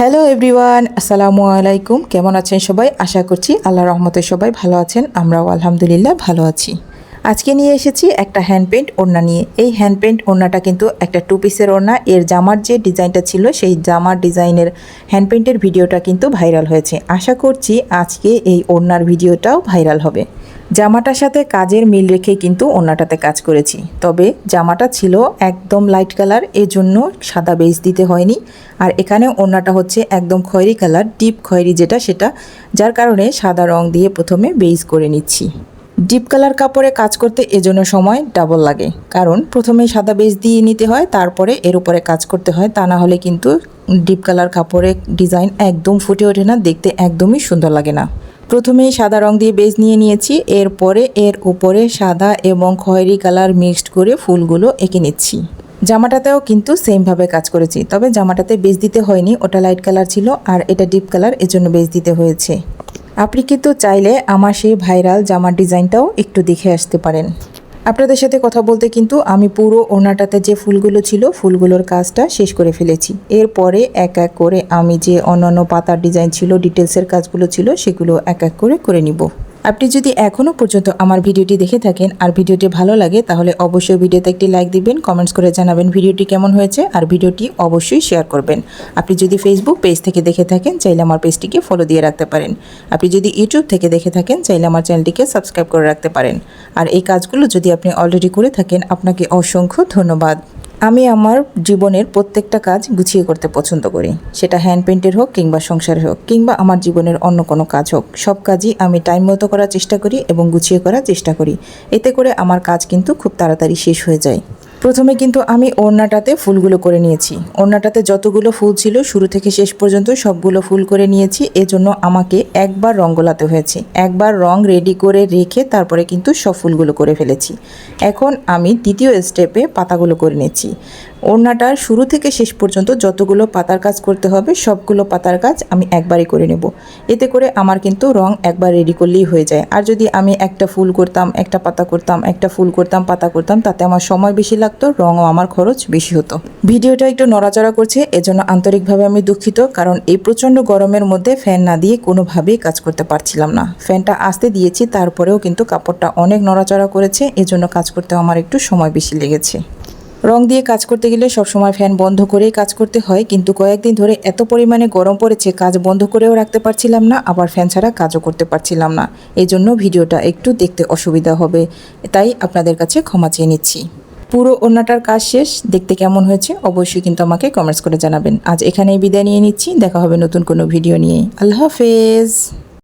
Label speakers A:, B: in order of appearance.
A: Hello everyone আসসালামু আলাইকুম কেমন আছেন সবাই? আশা করছি আল্লাহ রহমতে সবাই ভালো আছেন। আমরাও আলহামদুলিল্লাহ ভালো আছি। আজকে নিয়ে এসেছি একটা হ্যান্ড পেন্ট ওড়না নিয়ে। এই হ্যান্ড পেন্ট ওড়নাটা কিন্তু একটা টু পিসের ওড়না। এর জামার যে ডিজাইনটা ছিল, সেই জামার ডিজাইনের হ্যান্ড পেন্টের ভিডিওটা কিন্তু ভাইরাল হয়েছে। আশা করছি আজকে এই ওড়নার ভিডিওটাও ভাইরাল হবে। জামাটার সাথে কাজের মিল রেখে কিন্তু ওড়নাটাতে কাজ করেছি। তবে জামাটা ছিল একদম লাইট কালার এজন্য সাদা বেস দিতে হয়নি। আর এখানে ওড়নাটা হচ্ছে একদম খয়েরি কালার ডিপ খয়েরি যেটা সেটা, যার কারণে সাদা রং দিয়ে প্রথমে বেস করে নিচ্ছি। ডিপ কালার কাপড়ে কাজ করতে এজন্য সময় ডাবল লাগে। কারণ প্রথমে সাদা বেস দিয়ে নিতে হয়, তারপরে এর উপরে কাজ করতে হয়। তা না হলে কিন্তু ডিপ কালার কাপড়ে ডিজাইন একদম ফুটে ওঠে না, দেখতে একদমই সুন্দর লাগে না। প্রথমেই সাদা রং দিয়ে বেজ নিয়ে নিয়েছি, এরপরে এর উপরে সাদা এবং খয়েরি কালার মিক্সড করে ফুলগুলো এঁকে নিচ্ছি। জামাটাতেও কিন্তু সেমভাবে কাজ করেছি, তবে জামাটাতে বেজ দিতে হয়নি, ওটা লাইট কালার ছিল আর এটা ডিপ কালার এজন্য বেজ দিতে হয়েছে। আপনি কিন্তু চাইলে আমার সেই ভাইরাল জামার ডিজাইনটাও একটু দেখে আসতে পারেন। আপনাদের সাথে কথা বলতে কিন্তু আমি পুরো ওনাটাতে যে ফুলগুলো ছিল, ফুলগুলোর কাজটা শেষ করে ফেলেছি। এরপরে এক এক করে আমি যে অন্যান্য পাতার ডিজাইন ছিল ডিটেলসের কাজগুলো ছিল, সেগুলো এক এক করে করে নিব। আপনি যদি এখনও পর্যন্ত আমার ভিডিওটি দেখে থাকেন আর ভিডিওটি ভালো লাগে, তাহলে অবশ্যই ভিডিওতে একটি লাইক দিবেন কমেন্টস করে জানাবেন ভিডিওটি কেমন হয়েছে, আর ভিডিওটি অবশ্যই শেয়ার করবেন। আপনি যদি ফেসবুক পেজ থেকে দেখে থাকেন, চাইলে আমার পেজটিকে ফলো দিয়ে রাখতে পারেন। আপনি যদি ইউটিউব থেকে দেখে থাকেন, চাইলে আমার চ্যানেলটিকে সাবস্ক্রাইব করে রাখতে পারেন। আর এই কাজগুলো যদি আপনি অলরেডি করে থাকেন, আপনাকে অসংখ্য ধন্যবাদ। আমি আমার জীবনের প্রত্যেকটা কাজ গুছিয়ে করতে পছন্দ করি। সেটা হ্যান্ড পেন্টের হোক কিংবা সংসারের হোক, কিংবা আমার জীবনের অন্য কোনো কাজ হোক, সব কাজই আমি টাইম মতো করার চেষ্টা করি এবং গুছিয়ে করার চেষ্টা করি। এতে করে আমার কাজ কিন্তু খুব তাড়াতাড়ি শেষ হয়ে যায়। প্রথমে কিন্তু আমি ওড়নাটাতে ফুলগুলো করে নিয়েছি। ওড়নাটাতে যতগুলো ফুল ছিল শুরু থেকে শেষ পর্যন্ত সবগুলো ফুল করে নিয়েছি। এজন্য আমাকে একবার রং গোলাতে হয়েছে। একবার রং রেডি করে রেখে তারপরে কিন্তু সব ফুলগুলো করে ফেলেছি। এখন আমি দ্বিতীয় স্টেপে পাতাগুলো করে নিচ্ছি। ওড়নাটার শুরু থেকে শেষ পর্যন্ত যতগুলো পাতার কাজ করতে হবে, সবগুলো পাতার কাজ আমি একবারই করে নেব। এতে করে আমার কিন্তু রং একবার রেডি করলেই হয়ে যায়। আর যদি আমি একটা ফুল করতাম, একটা পাতা করতাম, একটা ফুল করতাম, পাতা করতাম, তাতে আমার সময় বেশি লাগতো, রঙও আমার খরচ বেশি হতো। ভিডিওটা একটু নড়াচড়া করছে, এজন্য আন্তরিকভাবে আমি দুঃখিত, কারণ এই প্রচণ্ড গরমের মধ্যে ফ্যান না দিয়ে কোনোভাবেই কাজ করতে পারছিলাম না। ফ্যানটা আসতে দিয়েছি, তারপরেও কিন্তু কাপড়টা অনেক নড়াচড়া করেছে, এজন্য কাজ করতে আমার একটু সময় বেশি লেগেছে। রং দিয়ে কাজ করতে গেলে সবসময় ফ্যান বন্ধ করেই কাজ করতে হয়, কিন্তু কয়েকদিন ধরে এত পরিমাণে গরম পড়েছে, কাজ বন্ধ করেও রাখতে পারছিলাম না, আবার ফ্যান ছাড়া কাজও করতে পারছিলাম না। এই জন্য ভিডিওটা একটু দেখতে অসুবিধা হবে, তাই আপনাদের কাছে ক্ষমা চেয়ে নিচ্ছি। পুরো ওড়নাটার কাজ শেষ, দেখতে কেমন হয়েছে অবশ্যই কিন্তু আমাকে কমেন্টস করে জানাবেন। আজ এখানেই বিদায় নিয়ে নিচ্ছি, দেখা হবে নতুন কোনো ভিডিও নিয়ে। আল্লাহ হাফেজ।